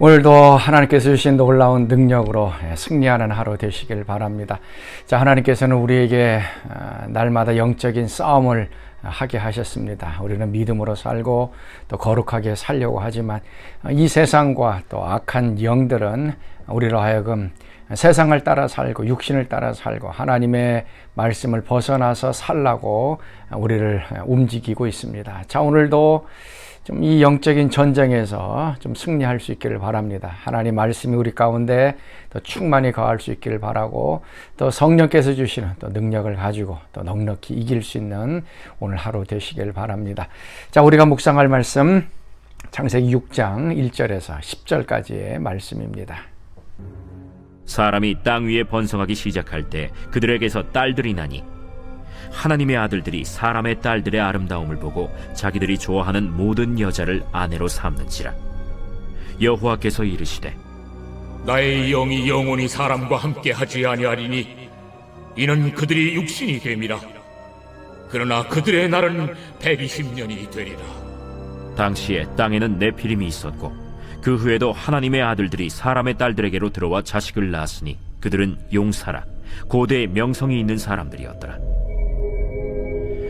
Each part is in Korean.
오늘도 하나님께서 주신 놀라운 능력으로 승리하는 하루 되시길 바랍니다. 자, 하나님께서는 우리에게 아, 날마다 영적인 싸움을 하게 하셨습니다. 우리는 믿음으로 살고 또 거룩하게 살려고 하지만 이 세상과 또 악한 영들은 우리로 하여금 세상을 따라 살고 육신을 따라 살고 하나님의 말씀을 벗어나서 살라고 우리를 움직이고 있습니다. 자, 오늘도 좀 이 영적인 전쟁에서 좀 승리할 수 있기를 바랍니다. 하나님 말씀이 우리 가운데 더 충만히 거할 수 있기를 바라고 또 성령께서 주시는 또 능력을 가지고 또 넉넉히 이길 수 있는 오늘 하루 되시길 바랍니다. 자, 우리가 묵상할 말씀 창세기 6장 1절에서 10절까지의 말씀입니다. 사람이 땅 위에 번성하기 시작할 때 그들에게서 딸들이 나니 하나님의 아들들이 사람의 딸들의 아름다움을 보고 자기들이 좋아하는 모든 여자를 아내로 삼는지라. 여호와께서 이르시되 나의 영이 영원히 사람과 함께 하지 아니하리니 이는 그들이 육신이 됨이라. 그러나 그들의 날은 120년이 되리라. 당시에 땅에는 네피림이 있었고 그 후에도 하나님의 아들들이 사람의 딸들에게로 들어와 자식을 낳았으니 그들은 용사라. 고대의 명성이 있는 사람들이었더라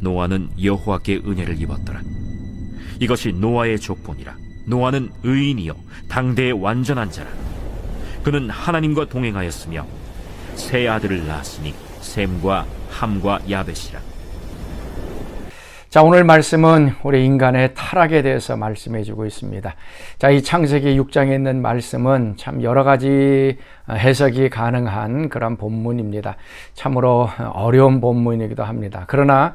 노아는 여호와께 은혜를 입었더라. 이것이 노아의 족본이라. 노아는 의인이요 당대의 완전한 자라. 그는 하나님과 동행하였으며 세 아들을 낳았으니 셈과 함과 야벳이라. 자, 오늘 말씀은 우리 인간의 타락에 대해서 말씀해 주고 있습니다. 자, 이 창세기 6장에 있는 말씀은 참 여러 가지 해석이 가능한 그런 본문입니다. 참으로 어려운 본문이기도 합니다. 그러나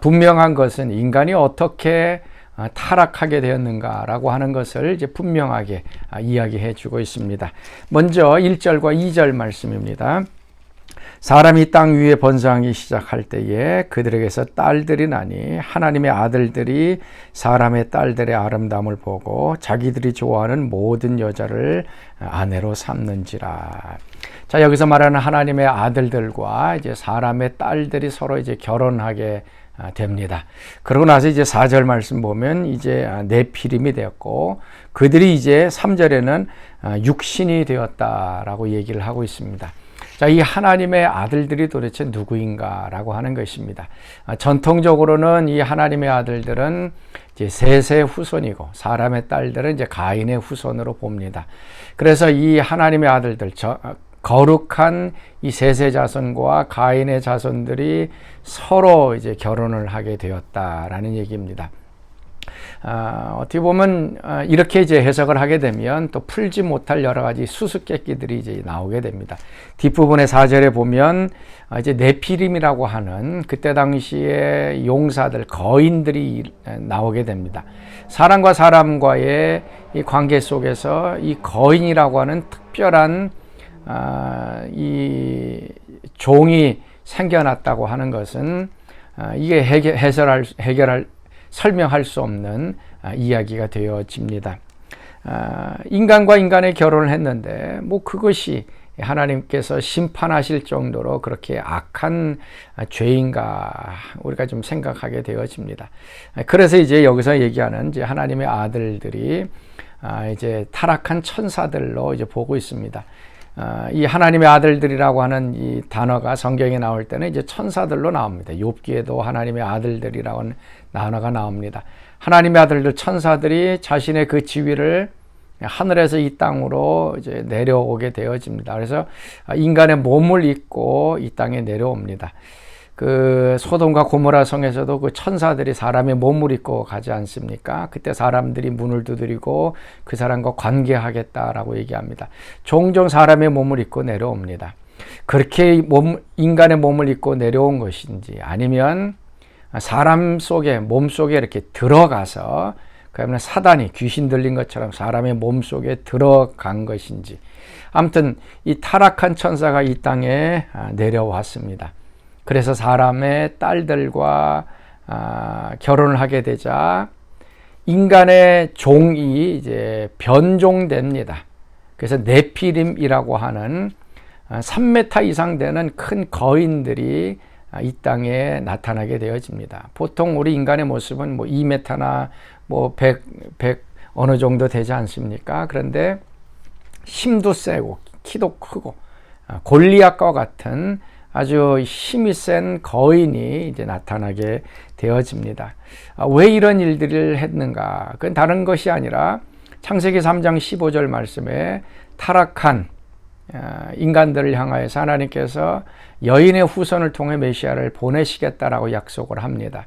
분명한 것은 인간이 어떻게 타락하게 되었는가라고 하는 것을 이제 분명하게 이야기해 주고 있습니다. 먼저 1절과 2절 말씀입니다. 사람이 땅 위에 번성하기 시작할 때에 그들에게서 딸들이 나니 하나님의 아들들이 사람의 딸들의 아름다움을 보고 자기들이 좋아하는 모든 여자를 아내로 삼는지라. 자, 여기서 말하는 하나님의 아들들과 이제 사람의 딸들이 서로 이제 결혼하게 됩니다. 그러고 나서 이제 4절 말씀 보면 이제 네피림이 되었고 그들이 이제 3절에는 육신이 되었다라고 얘기를 하고 있습니다. 자, 이 하나님의 아들들이 도대체 누구인가라고 하는 것입니다. 아, 전통적으로는 이 하나님의 아들들은 이제 셋의 후손이고 사람의 딸들은 이제 가인의 후손으로 봅니다. 그래서 이 하나님의 아들들, 저, 거룩한 이 셋의 자손과 가인의 자손들이 서로 이제 결혼을 하게 되었다라는 얘기입니다. 어, 어떻게 보면 어, 이렇게 이제 해석을 하게 되면 또 풀지 못할 여러 가지 수수께끼들이 이제 나오게 됩니다. 뒷부분의 사절에 보면 어, 이제 네피림이라고 하는 그때 당시에 용사들 거인들이 나오게 됩니다. 사람과 사람과의 이 관계 속에서 이 거인이라고 하는 특별한 어, 이 종이 생겨났다고 하는 것은 어, 이게 해결, 해설할, 해결할 설명할 수 없는 아, 이야기가 되어집니다. 아, 인간과 인간의 결혼을 했는데 뭐 그것이 하나님께서 심판하실 정도로 그렇게 악한 죄인가 우리가 좀 생각하게 되어집니다. 그래서 이제 여기서 얘기하는 이제 하나님의 아들들이 아, 이제 타락한 천사들로 이제 보고 있습니다. 이 하나님의 아들들이라고 하는 이 단어가 성경에 나올 때는 이제 천사들로 나옵니다. 욥기에도 하나님의 아들들이라고 단어가 나옵니다. 하나님의 아들들 천사들이 자신의 그 지위를 하늘에서 이 땅으로 이제 내려오게 되어집니다. 그래서 인간의 몸을 입고 이 땅에 내려옵니다. 그 소돔과 고모라 성에서도 그 천사들이 사람의 몸을 입고 가지 않습니까? 그때 사람들이 문을 두드리고 그 사람과 관계하겠다라고 얘기합니다. 종종 사람의 몸을 입고 내려옵니다. 그렇게 몸, 인간의 몸을 입고 내려온 것인지 아니면 사람 속에 몸 속에 이렇게 들어가서 그러면 사단이 귀신 들린 것처럼 사람의 몸 속에 들어간 것인지 아무튼 이 타락한 천사가 이 땅에 아, 내려왔습니다. 그래서 사람의 딸들과 아, 결혼을 하게 되자 인간의 종이 이제 변종됩니다. 그래서 네피림이라고 하는 3m 이상 되는 큰 거인들이 이 땅에 나타나게 되어집니다. 보통 우리 인간의 모습은 뭐 2m나 뭐 100, 100 어느 정도 되지 않습니까? 그런데 힘도 세고 키도 크고 아, 골리앗과 같은 아주 힘이 센 거인이 이제 나타나게 되어집니다. 아, 왜 이런 일들을 했는가? 그건 다른 것이 아니라 창세기 3장 15절 말씀에 타락한 아, 인간들을 향하여서 하나님께서 여인의 후손을 통해 메시아를 보내시겠다라고 약속을 합니다.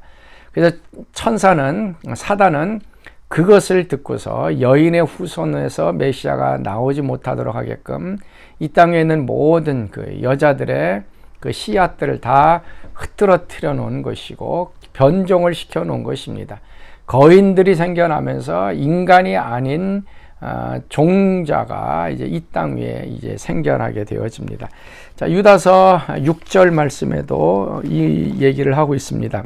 그래서 천사는 사단은 그것을 듣고서 여인의 후손에서 메시아가 나오지 못하도록 하게끔 이 땅에 있는 모든 그 여자들의 그 씨앗들을 다 흐트러뜨려 놓은 것이고 변종을 시켜 놓은 것입니다. 거인들이 생겨나면서 인간이 아닌 어, 종자가 이제 이 땅 위에 이제 생겨나게 되어집니다. 자, 유다서 6절 말씀에도 이 얘기를 하고 있습니다.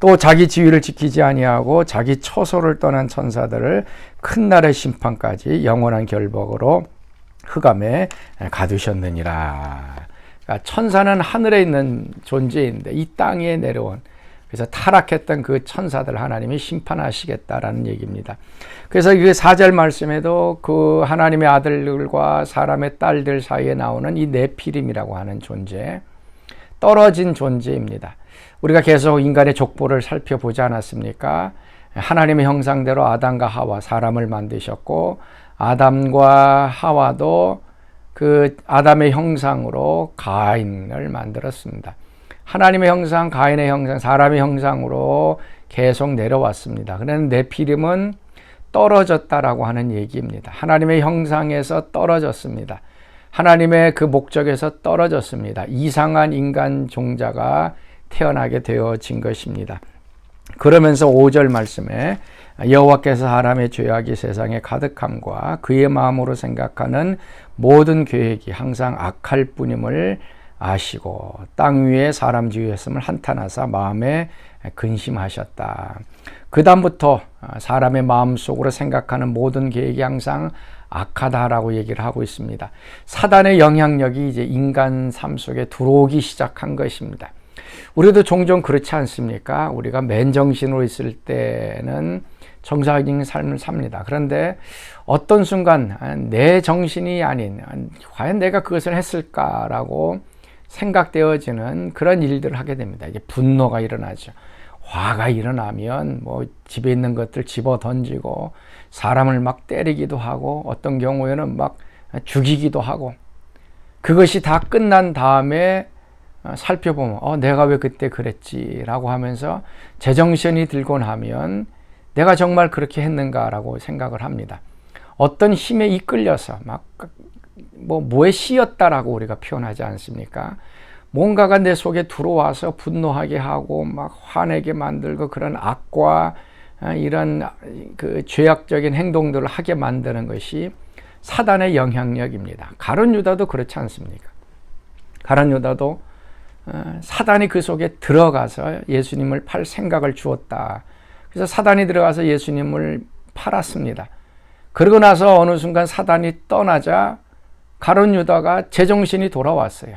또 자기 지위를 지키지 아니하고 자기 처소를 떠난 천사들을 큰 날의 심판까지 영원한 결박으로 흑암에 가두셨느니라. 그러니까 천사는 하늘에 있는 존재인데 이 땅에 내려온 그래서 타락했던 그 천사들 하나님이 심판하시겠다라는 얘기입니다. 그래서 그 4절 말씀에도 그 하나님의 아들들과 사람의 딸들 사이에 나오는 이 네피림이라고 하는 존재, 떨어진 존재입니다. 우리가 계속 인간의 족보를 살펴보지 않았습니까? 하나님의 형상대로 아담과 하와 사람을 만드셨고 아담과 하와도 그 아담의 형상으로 가인을 만들었습니다. 하나님의 형상, 가인의 형상, 사람의 형상으로 계속 내려왔습니다. 그런데 네피림은 떨어졌다라고 하는 얘기입니다. 하나님의 형상에서 떨어졌습니다. 하나님의 그 목적에서 떨어졌습니다. 이상한 인간 종자가 태어나게 되어진 것입니다. 그러면서 5절 말씀에 여호와께서 사람의 죄악이 세상에 가득함과 그의 마음으로 생각하는 모든 계획이 항상 악할 뿐임을 아시고 땅 위에 사람 지으셨음을 한탄하사 마음에 근심하셨다. 그 다음부터 사람의 마음 속으로 생각하는 모든 계획이 항상 악하다라고 얘기를 하고 있습니다. 사단의 영향력이 이제 인간 삶 속에 들어오기 시작한 것입니다. 우리도 종종 그렇지 않습니까? 우리가 맨정신으로 있을 때는 정상적인 삶을 삽니다. 그런데 어떤 순간 내 정신이 아닌 과연 내가 그것을 했을까라고 생각되어지는 그런 일들을 하게 됩니다. 이게 분노가 일어나죠. 화가 일어나면 뭐 집에 있는 것들 집어 던지고 사람을 막 때리기도 하고 어떤 경우에는 막 죽이기도 하고 그것이 다 끝난 다음에 살펴보면 어 내가 왜 그때 그랬지라고 하면서 제정신이 들고 나면 내가 정말 그렇게 했는가라고 생각을 합니다. 어떤 힘에 이끌려서 막 뭐 뭐에 씌였다라고 우리가 표현하지 않습니까? 뭔가가 내 속에 들어와서 분노하게 하고 막 화내게 만들고 그런 악과 이런 그 죄악적인 행동들을 하게 만드는 것이 사단의 영향력입니다. 가론 유다도 그렇지 않습니까? 가론 유다도 사단이 그 속에 들어가서 예수님을 팔 생각을 주었다. 그래서 사단이 들어가서 예수님을 팔았습니다. 그러고 나서 어느 순간 사단이 떠나자 가론 유다가 제정신이 돌아왔어요.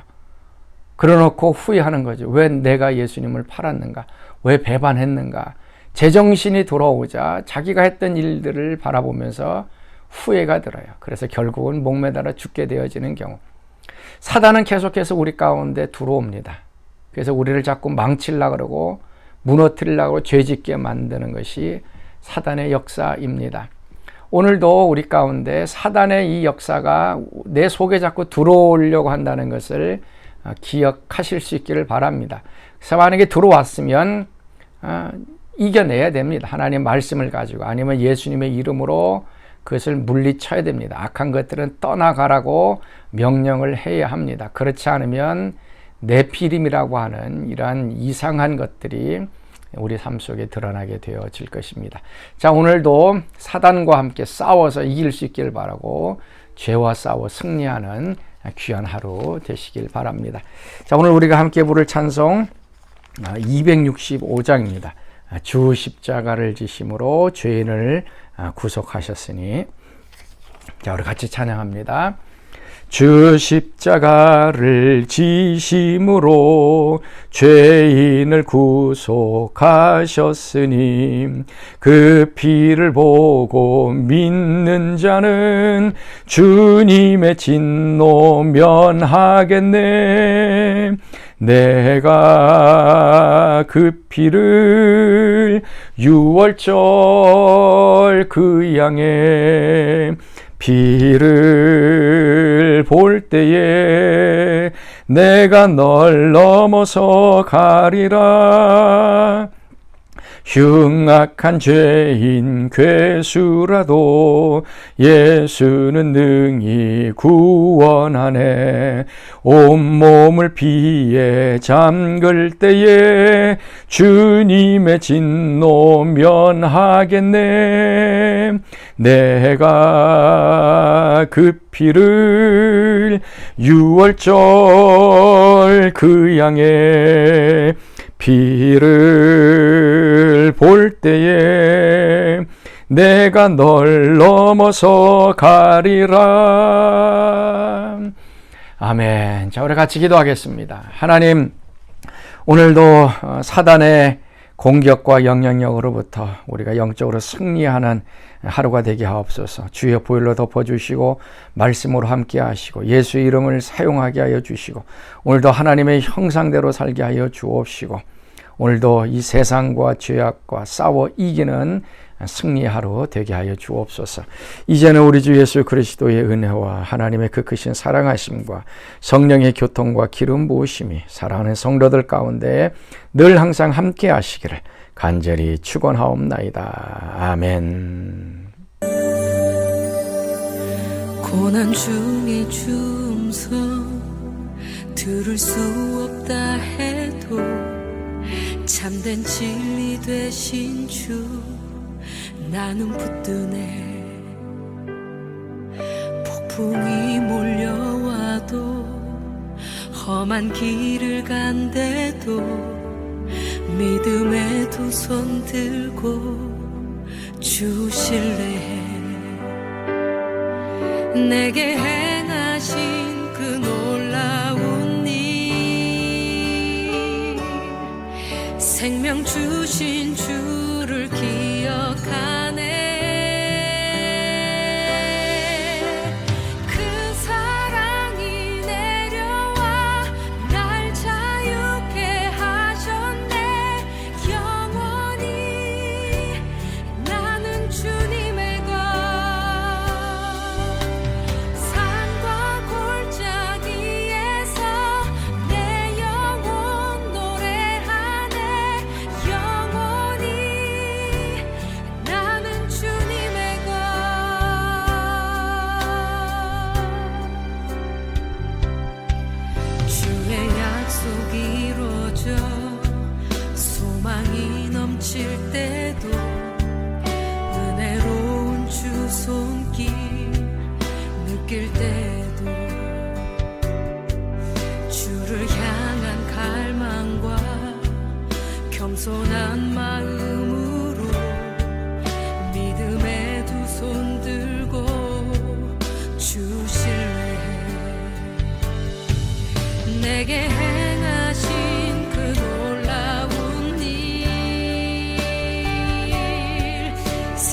그러놓고 후회하는 거죠. 왜 내가 예수님을 팔았는가? 왜 배반했는가? 제정신이 돌아오자 자기가 했던 일들을 바라보면서 후회가 들어요. 그래서 결국은 목매달아 죽게 되어지는 경우. 사단은 계속해서 우리 가운데 들어옵니다. 그래서 우리를 자꾸 망칠라 그러고 무너뜨리려고 죄짓게 만드는 것이 사단의 역사입니다. 오늘도 우리 가운데 사단의 이 역사가 내 속에 자꾸 들어오려고 한다는 것을 어, 기억하실 수 있기를 바랍니다. 만약에 들어왔으면 어, 이겨내야 됩니다. 하나님 말씀을 가지고 아니면 예수님의 이름으로 그것을 물리쳐야 됩니다. 악한 것들은 떠나가라고 명령을 해야 합니다. 그렇지 않으면 네피림이라고 하는 이러한 이상한 것들이 우리 삶 속에 드러나게 되어질 것입니다. 자, 오늘도 사단과 함께 싸워서 이길 수 있길 바라고 죄와 싸워 승리하는 귀한 하루 되시길 바랍니다. 자, 오늘 우리가 함께 부를 찬송 265장입니다. 주 십자가를 지심으로 죄인을 구속하셨으니 자, 우리 같이 찬양합니다. 주 십자가를 지심으로 죄인을 구속하셨으니 그 피를 보고 믿는 자는 주님의 진노 면하겠네. 내가 그 피를 유월절 그 양에 피를 볼 때에 내가 널 넘어서 가리라. 흉악한 죄인 괴수라도 예수는 능히 구원하네. 온몸을 피에 잠글 때에 주님의 진노 면하겠네. 내가 그 피를 유월절 그 양에 피를 볼 때에 내가 널 넘어서 가리라. 아멘. 자, 우리 같이 기도하겠습니다. 하나님, 오늘도 어, 사단의 공격과 영향력으로부터 우리가 영적으로 승리하는 하루가 되게 하옵소서. 주여 보일러 덮어주시고 말씀으로 함께 하시고 예수 이름을 사용하게 하여 주시고 오늘도 하나님의 형상대로 살게 하여 주옵시고 오늘도 이 세상과 죄악과 싸워 이기는 승리 하루 되게 하여 주옵소서. 이제는 우리 주 예수 그리스도의 은혜와 하나님의 그 크신 사랑하심과 성령의 교통과 기름 부으심이 사랑하는 성도들 가운데 늘 항상 함께 하시기를 간절히 축원하옵나이다. 아멘. 고난 중에 주음성 들을 수 없다 해도 참된 진리 되신 주 나는 붙드네. 폭풍이 몰려와도 험한 길을 간대도 믿음의 두손 들고 주 신뢰해. 내게 행 생명 주신 주를 기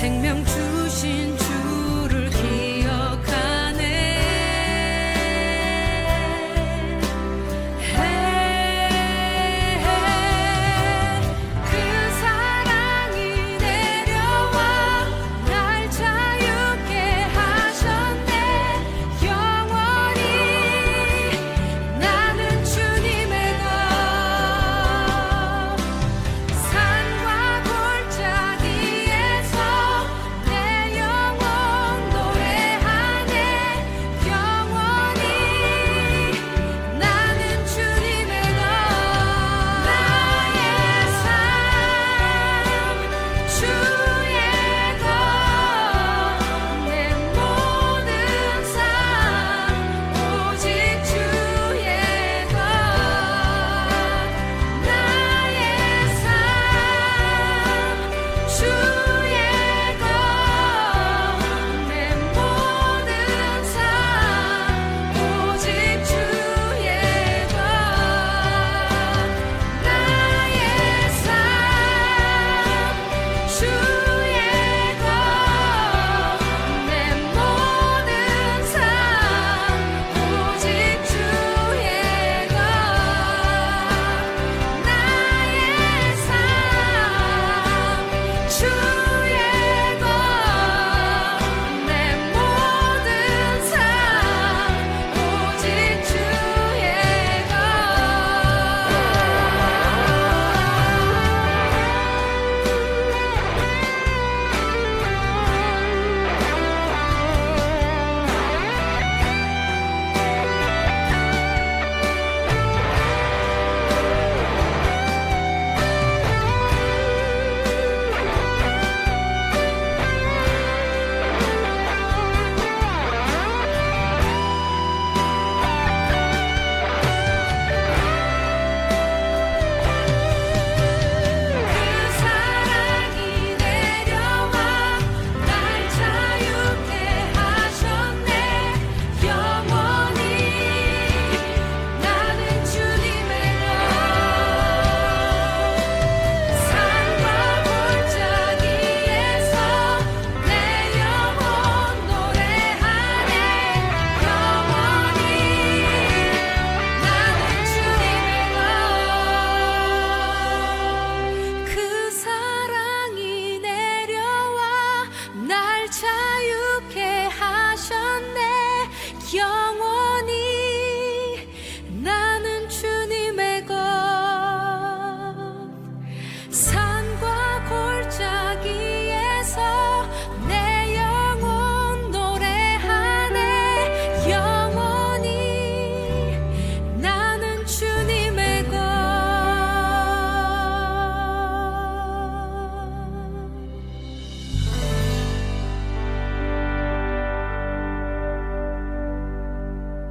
생명 주신